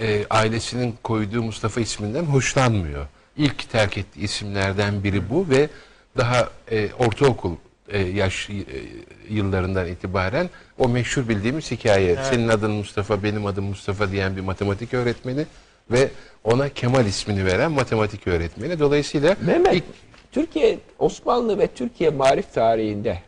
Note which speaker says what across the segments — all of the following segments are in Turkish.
Speaker 1: e, ailesinin koyduğu Mustafa isminden hoşlanmıyor. İlk terk ettiği isimlerden biri bu ve daha e, ortaokul e, yaş e, yıllarından itibaren o meşhur bildiğimiz hikaye. Senin adın Mustafa, benim adım Mustafa diyen bir matematik öğretmeni ve ona Kemal ismini veren matematik öğretmeni. Dolayısıyla
Speaker 2: Mehmet,
Speaker 1: ilk
Speaker 2: Türkiye, Osmanlı ve Türkiye marif tarihinde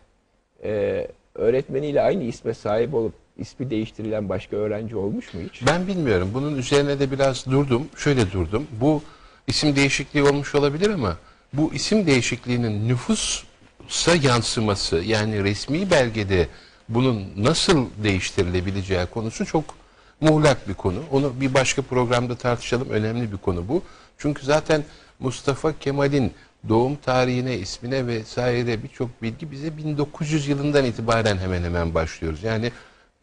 Speaker 2: e, öğretmeniyle aynı isme sahip olup ismi değiştirilen başka öğrenci olmuş mu hiç?
Speaker 1: Ben bilmiyorum. Bunun üzerine de biraz durdum. Şöyle durdum. Bu isim değişikliği olmuş olabilir ama bu isim değişikliğinin nüfusa yansıması yani resmi belgede bunun nasıl değiştirilebileceği konusu çok muğlak bir konu. Onu bir başka programda tartışalım. Önemli bir konu bu. Çünkü zaten Mustafa Kemal'in doğum tarihine, ismine vesaire birçok bilgi bize 1900 yılından itibaren hemen hemen başlıyoruz. Yani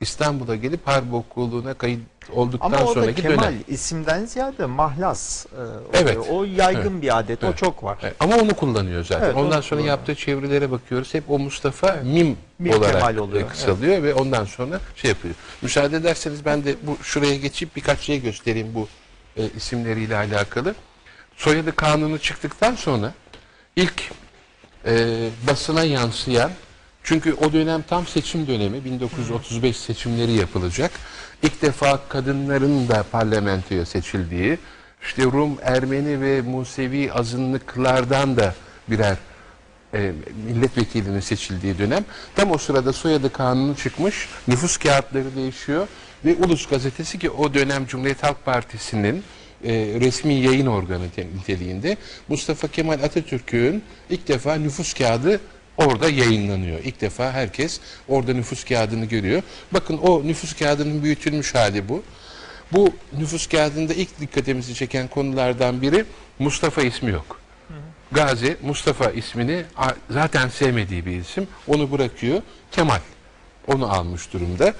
Speaker 1: İstanbul'a gelip harp okulluğuna kayıt olduktan
Speaker 3: Ama orada
Speaker 1: sonraki
Speaker 3: Kemal
Speaker 1: dönem.
Speaker 3: isimden ziyade mahlas e, oluyor.
Speaker 1: Evet.
Speaker 3: O yaygın
Speaker 1: Evet.
Speaker 3: bir adet. O
Speaker 1: Evet.
Speaker 3: çok var.
Speaker 1: Evet, Ama onu kullanıyor zaten.
Speaker 3: Evet,
Speaker 1: ondan sonra
Speaker 3: kullanıyor.
Speaker 1: yaptığı çevirilere bakıyoruz. Hep o Mustafa Mim,
Speaker 3: Mim
Speaker 1: olarak
Speaker 3: Kemal oluyor,
Speaker 1: e, kısalıyor ve ondan sonra şey yapıyor. Müsaade ederseniz ben de bu şuraya geçip birkaç şey göstereyim bu e, isimleriyle alakalı. Soyadı kanunu çıktıktan sonra ilk e, basına yansıyan çünkü o dönem tam seçim dönemi 1935 seçimleri yapılacak. İlk defa kadınların da parlamentoya seçildiği işte Rum, Ermeni ve Musevi azınlıklardan da birer e, milletvekilinin seçildiği dönem. Tam o sırada soyadı kanunu çıkmış, nüfus kağıtları değişiyor ve Ulus gazetesi ki o dönem Cumhuriyet Halk Partisi'nin e, resmi yayın organı te- niteliğinde Mustafa Kemal Atatürk'ün ilk defa nüfus kağıdı orada yayınlanıyor. İlk defa herkes orada nüfus kağıdını görüyor. Bakın o nüfus kağıdının büyütülmüş hali bu. Bu nüfus kağıdında ilk dikkatimizi çeken konulardan biri Mustafa ismi yok. Gazi Mustafa ismini zaten sevmediği bir isim. Onu bırakıyor. Kemal onu almış durumda.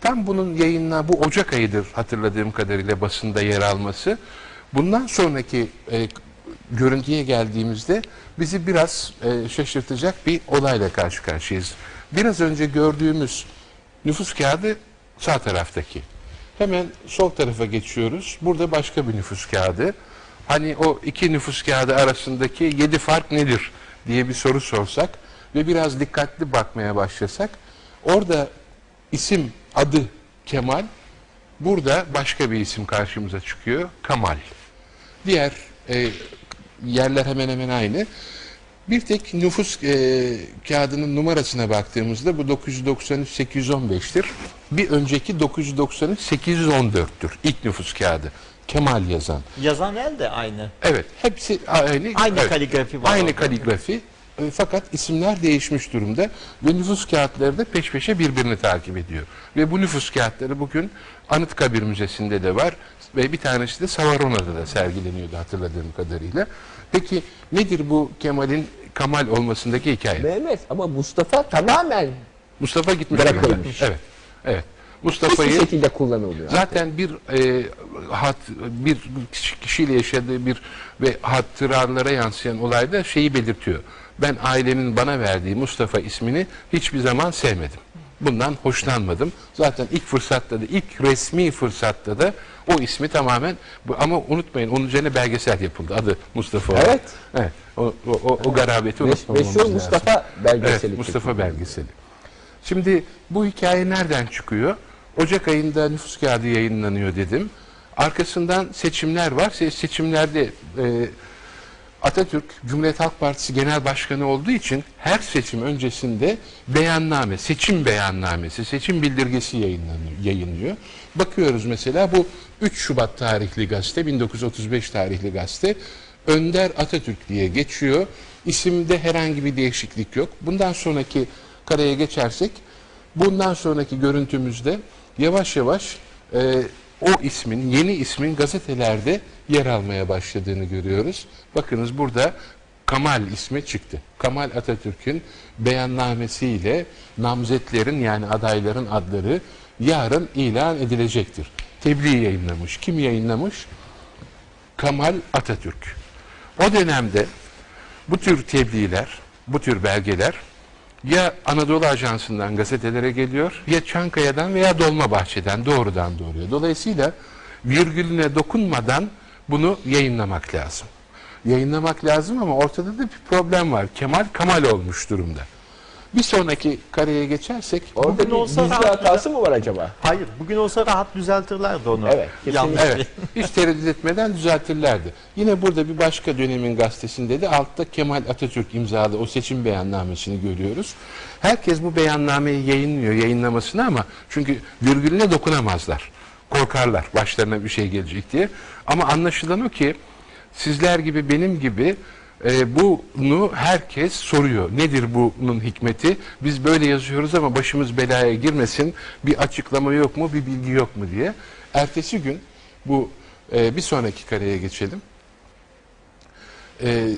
Speaker 1: Tam bunun yayınla bu Ocak ayıdır hatırladığım kadarıyla basında yer alması. Bundan sonraki e, görüntüye geldiğimizde bizi biraz e, şaşırtacak bir olayla karşı karşıyayız. Biraz önce gördüğümüz nüfus kağıdı sağ taraftaki. Hemen sol tarafa geçiyoruz. Burada başka bir nüfus kağıdı. Hani o iki nüfus kağıdı arasındaki yedi fark nedir diye bir soru sorsak ve biraz dikkatli bakmaya başlasak orada isim adı Kemal burada başka bir isim karşımıza çıkıyor Kamal. Diğer e, yerler hemen hemen aynı. Bir tek nüfus e, kağıdının numarasına baktığımızda bu 993 815'tir. Bir önceki 993 814'tür. İlk nüfus kağıdı. Kemal yazan.
Speaker 3: Yazan el de aynı.
Speaker 1: Evet, hepsi aynı.
Speaker 3: Aynı
Speaker 1: evet,
Speaker 3: kaligrafi var
Speaker 1: Aynı
Speaker 3: orada.
Speaker 1: kaligrafi. E, Fakat isimler değişmiş durumda ve nüfus kağıtları da peş peşe birbirini takip ediyor. Ve bu nüfus kağıtları bugün Anıtkabir Müzesi'nde de var ve bir tanesi de Savarona'da da sergileniyordu hatırladığım kadarıyla. Peki nedir bu Kemal'in Kamal olmasındaki hikaye?
Speaker 2: Mehmet ama Mustafa tamamen
Speaker 1: Mustafa gitmiş.
Speaker 2: Bırakılmış.
Speaker 1: Evet. Evet. Mustafa'yı
Speaker 2: şekilde kullanılıyor?
Speaker 1: Zaten bir e, hat bir kişi- kişiyle yaşadığı bir ve hatıralara yansıyan olayda şeyi belirtiyor. Ben ailemin bana verdiği Mustafa ismini hiçbir zaman sevmedim. Bundan hoşlanmadım. Zaten ilk fırsatta da ilk resmi fırsatta da o ismi tamamen ama unutmayın onun üzerine belgesel yapıldı. Adı Mustafa.
Speaker 2: Evet.
Speaker 1: Evet. O, o, o, o garabeti unutmamamız
Speaker 2: Meşhur
Speaker 1: lazım.
Speaker 2: Mustafa belgeseli.
Speaker 1: Evet, Mustafa belgeseli. Şimdi bu hikaye nereden çıkıyor? Ocak ayında nüfus kağıdı yayınlanıyor dedim. Arkasından seçimler var. Se- Seçimlerde e, Atatürk Cumhuriyet Halk Partisi Genel Başkanı olduğu için her seçim öncesinde beyanname, seçim beyannamesi, seçim bildirgesi yayınlıyor. Bakıyoruz mesela bu 3 Şubat tarihli gazete, 1935 tarihli gazete Önder Atatürk diye geçiyor. İsimde herhangi bir değişiklik yok. Bundan sonraki kareye geçersek bundan sonraki görüntümüzde yavaş yavaş e, o ismin, yeni ismin gazetelerde yer almaya başladığını görüyoruz. Bakınız burada Kamal ismi çıktı. Kamal Atatürk'ün beyannamesiyle namzetlerin yani adayların adları yarın ilan edilecektir. Tebliğ yayınlamış. Kim yayınlamış? Kamal Atatürk. O dönemde bu tür tebliğler, bu tür belgeler ya Anadolu Ajansı'ndan gazetelere geliyor ya Çankaya'dan veya Dolmabahçe'den doğrudan doğruya. Dolayısıyla virgülüne dokunmadan bunu yayınlamak lazım. Yayınlamak lazım ama ortada da bir problem var. Kemal Kamal olmuş durumda. Bir sonraki kareye geçersek
Speaker 2: Orada
Speaker 3: Bugün
Speaker 2: bir
Speaker 3: olsa rahat
Speaker 2: hatası mı var acaba?
Speaker 3: Hayır, bugün olsa rahat düzeltirlerdi onu.
Speaker 2: Evet, kesinlikle.
Speaker 3: Yanlış
Speaker 1: Evet. Hiç tereddüt etmeden düzeltirlerdi. Yine burada bir başka dönemin gazetesinde de altta Kemal Atatürk imzalı o seçim beyannamesini görüyoruz. Herkes bu beyannameyi yayınlıyor yayınlamasını ama çünkü virgülüne dokunamazlar. Korkarlar başlarına bir şey gelecek diye. Ama anlaşılan o ki sizler gibi benim gibi e, bunu herkes soruyor. Nedir bunun hikmeti? Biz böyle yazıyoruz ama başımız belaya girmesin. Bir açıklama yok mu, bir bilgi yok mu diye. Ertesi gün bu e, bir sonraki kareye geçelim. E,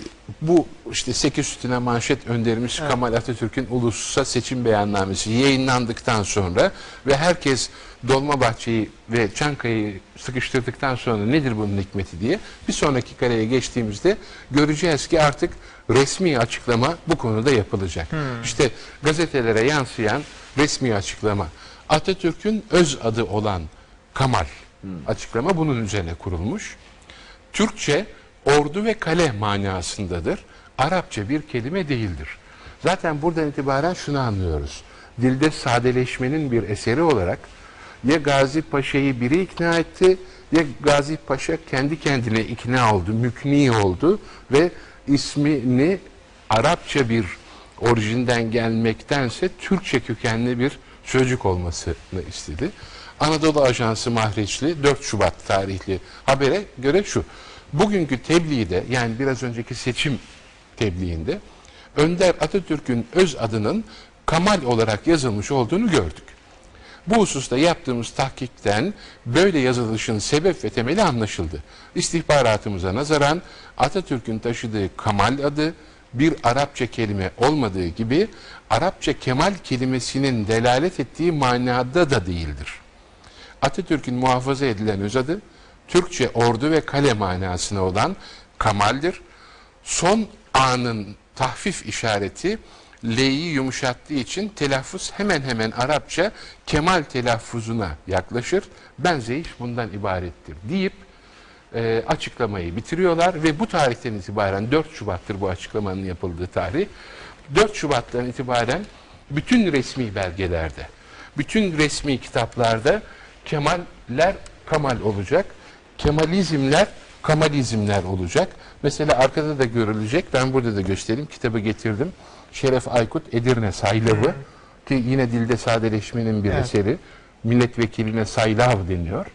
Speaker 1: bu işte 8 üstüne manşet önderimiz Kemal Atatürk'ün ulusa seçim beyannamesi yayınlandıktan sonra ve herkes Dolmabahçe'yi ve Çankaya'yı sıkıştırdıktan sonra nedir bunun hikmeti diye bir sonraki kareye geçtiğimizde göreceğiz ki artık resmi açıklama bu konuda yapılacak. İşte gazetelere yansıyan resmi açıklama. Atatürk'ün öz adı olan Kamal açıklama bunun üzerine kurulmuş. Türkçe ordu ve kale manasındadır. Arapça bir kelime değildir. Zaten buradan itibaren şunu anlıyoruz. Dilde sadeleşmenin bir eseri olarak ya Gazi Paşa'yı biri ikna etti ya Gazi Paşa kendi kendine ikna oldu, mükni oldu ve ismini Arapça bir orijinden gelmektense Türkçe kökenli bir sözcük olmasını istedi. Anadolu Ajansı Mahreçli 4 Şubat tarihli habere göre şu. Bugünkü tebliğde yani biraz önceki seçim tebliğinde Önder Atatürk'ün öz adının Kamal olarak yazılmış olduğunu gördük. Bu hususta yaptığımız tahkikten böyle yazılışın sebep ve temeli anlaşıldı. İstihbaratımıza nazaran Atatürk'ün taşıdığı Kamal adı bir Arapça kelime olmadığı gibi Arapça Kemal kelimesinin delalet ettiği manada da değildir. Atatürk'ün muhafaza edilen öz adı Türkçe ordu ve kale manasına olan Kamal'dir. Son anın tahfif işareti L'yi yumuşattığı için telaffuz hemen hemen Arapça Kemal telaffuzuna yaklaşır. Benzeyiş bundan ibarettir deyip e, açıklamayı bitiriyorlar ve bu tarihten itibaren 4 Şubat'tır bu açıklamanın yapıldığı tarih. 4 Şubat'tan itibaren bütün resmi belgelerde, bütün resmi kitaplarda Kemaller Kamal olacak. Kemalizmler Kamalizmler olacak. Mesela arkada da görülecek. Ben burada da göstereyim. Kitabı getirdim. Şeref Aykut Edirne Saylavı ki yine dilde sadeleşmenin bir
Speaker 3: Evet.
Speaker 1: eseri. Milletvekiline Saylav deniyor.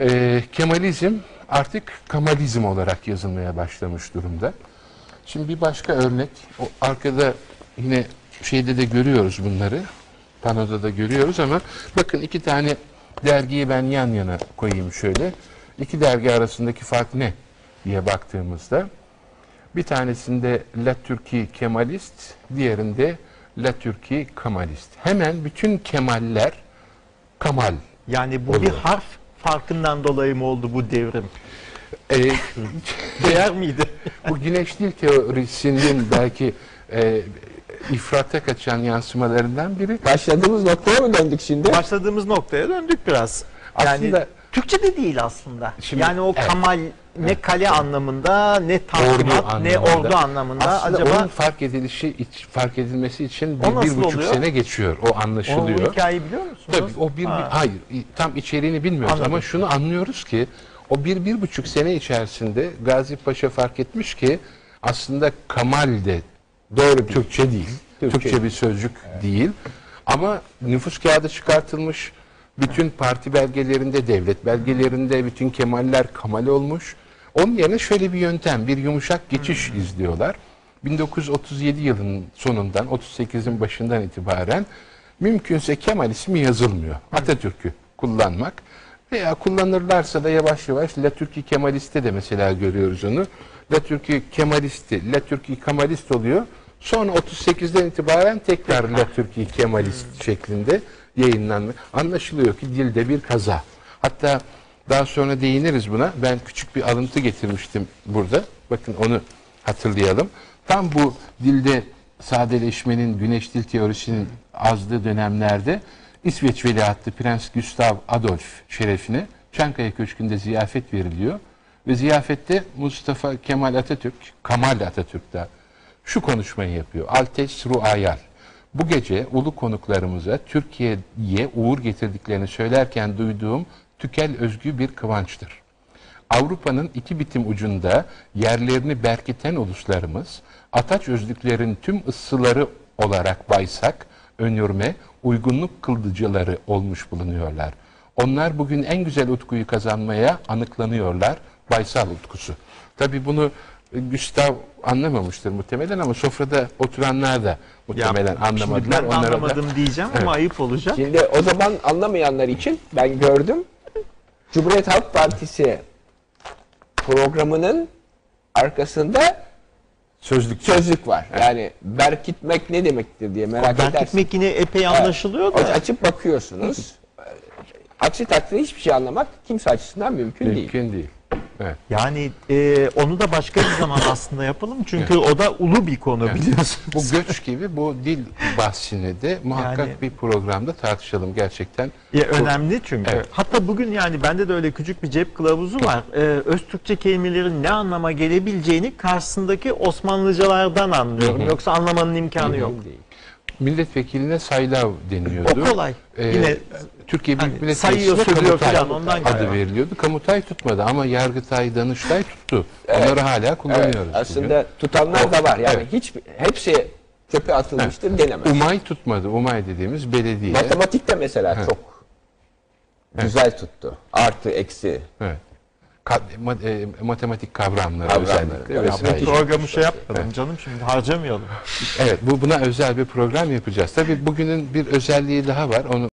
Speaker 1: Ee, Kemalizm artık Kamalizm olarak yazılmaya başlamış durumda. Şimdi bir başka örnek. O arkada yine şeyde de görüyoruz bunları. Panoda da görüyoruz ama bakın iki tane dergiyi ben yan yana koyayım şöyle. İki dergi arasındaki fark ne diye baktığımızda bir tanesinde La Türkiye Kemalist, diğerinde La Türkiye Kamalist. Hemen bütün Kemaller Kamal.
Speaker 3: Yani bu
Speaker 1: Oluyor.
Speaker 3: bir harf farkından dolayı mı oldu bu devrim?
Speaker 1: Ee,
Speaker 3: Değer miydi?
Speaker 1: bu güneş dil teorisinin belki e, ifrata kaçan yansımalarından biri.
Speaker 2: Başladığımız noktaya mı döndük şimdi?
Speaker 3: Başladığımız noktaya döndük biraz. Yani
Speaker 1: Aslında-
Speaker 3: Türkçe de değil aslında.
Speaker 1: Şimdi-
Speaker 3: yani o
Speaker 1: evet.
Speaker 3: kamal ne kale anlamında ne tanzimat ne
Speaker 1: anlamında.
Speaker 3: ordu anlamında
Speaker 1: Aslında
Speaker 3: acaba
Speaker 1: onun fark edilişi iç- fark edilmesi için
Speaker 3: O
Speaker 1: bir, bir buçuk
Speaker 3: oluyor?
Speaker 1: sene geçiyor. O
Speaker 3: o,
Speaker 1: anlaşılıyor.
Speaker 3: bu hikayeyi biliyor musunuz?
Speaker 1: Tabii o bir, bir
Speaker 3: Ha.
Speaker 1: hayır tam içeriğini bilmiyoruz
Speaker 3: Anladım.
Speaker 1: ama şunu anlıyoruz ki o bir bir buçuk sene içerisinde Gazi Paşa fark etmiş ki aslında Kamal de doğru Türkçe değil.
Speaker 2: Türkçe.
Speaker 1: Türkçe bir sözcük değil. Ama nüfus kağıdı çıkartılmış. Bütün parti belgelerinde, devlet belgelerinde bütün Kemaller Kamal olmuş. Onun yerine şöyle bir yöntem, bir yumuşak geçiş izliyorlar. 1937 yılının sonundan, 38'in başından itibaren mümkünse Kemal ismi yazılmıyor. Atatürk'ü kullanmak. Veya kullanırlarsa da yavaş yavaş La Türkiye Kemalist'te de mesela görüyoruz onu. La Türkiye Kemalisti, La Türkiye Kemalist oluyor. Sonra 38'den itibaren tekrar La Türkiye Kemalist şeklinde yayınlanma. Anlaşılıyor ki dilde bir kaza. Hatta daha sonra değiniriz buna. Ben küçük bir alıntı getirmiştim burada. Bakın onu hatırlayalım. Tam bu dilde sadeleşmenin, güneş dil teorisinin azdığı dönemlerde İsveç Veliahtı Prens Gustav Adolf şerefine Çankaya Köşkü'nde ziyafet veriliyor. Ve ziyafette Mustafa Kemal Atatürk, Kamal Atatürk da şu konuşmayı yapıyor. Altes Ruayal. Bu gece ulu konuklarımıza Türkiye'ye uğur getirdiklerini söylerken duyduğum tükel özgü bir kıvançtır. Avrupa'nın iki bitim ucunda yerlerini berkiten uluslarımız, ataç özlüklerin tüm ısıları olarak baysak, önürme, uygunluk kıldıcıları olmuş bulunuyorlar. Onlar bugün en güzel utkuyu kazanmaya anıklanıyorlar, baysal utkusu. Tabi bunu Gustav anlamamıştır muhtemelen ama sofrada oturanlar da muhtemelen
Speaker 3: Şimdi
Speaker 1: anlamadılar.
Speaker 3: ben
Speaker 1: Onlara da-
Speaker 3: anlamadım diyeceğim ama ayıp olacak.
Speaker 2: Şimdi o zaman anlamayanlar için ben gördüm. Cumhuriyet Halk Partisi programının arkasında
Speaker 1: sözlük
Speaker 2: sözlük var. Yani berkitmek ne demektir diye merak
Speaker 3: Ben
Speaker 2: edersiniz.
Speaker 3: gitmek yine epey anlaşılıyor
Speaker 2: O-
Speaker 3: da.
Speaker 2: Açıp bakıyorsunuz. Aksi takdirde hiçbir şey anlamak kimse açısından mümkün, değil.
Speaker 1: mümkün değil. Evet.
Speaker 3: Yani e, onu da başka bir zaman aslında yapalım. Çünkü o da ulu bir konu biliyorsun.
Speaker 1: Bu göç gibi bu dil bahsini de muhakkak
Speaker 3: Yani-
Speaker 1: bir programda tartışalım gerçekten.
Speaker 3: Ya önemli çünkü.
Speaker 1: Evet.
Speaker 3: Hatta bugün yani bende de öyle küçük bir cep kılavuzu var. Ee, öz Türkçe kelimelerin ne anlama gelebileceğini karşısındaki Osmanlıcalardan anlıyorum. Yoksa anlamanın imkanı yok.
Speaker 2: Mümkün değil.
Speaker 1: Milletvekiline saylav deniyordu.
Speaker 3: O kolay.
Speaker 1: Ee,
Speaker 3: Yine
Speaker 1: Türkiye Büyük
Speaker 3: hani
Speaker 1: Millet Meclisi'ne Kamutay
Speaker 3: falan, ondan
Speaker 1: adı
Speaker 3: geliyor.
Speaker 1: veriliyordu. Kamutay tutmadı ama Yargıtay, Danıştay tuttu. Onları hala
Speaker 2: Evet,
Speaker 1: kullanıyoruz.
Speaker 2: aslında tutanlar da var. Yani
Speaker 1: Evet.
Speaker 2: hiç hepsi çöpe atılmıştır
Speaker 1: bugün.
Speaker 2: denemez.
Speaker 1: Umay tutmadı. Umay dediğimiz belediye.
Speaker 2: Matematikte mesela çok güzel tuttu. Artı, eksi.
Speaker 1: Evet. E, matematik kavramları,
Speaker 2: Kavramları.
Speaker 1: özellikle.
Speaker 2: Evet,
Speaker 3: programı şey yapmayalım canım şimdi harcamayalım.
Speaker 1: Evet, bu buna özel bir program yapacağız. Tabii bugünün bir özelliği daha var. Onu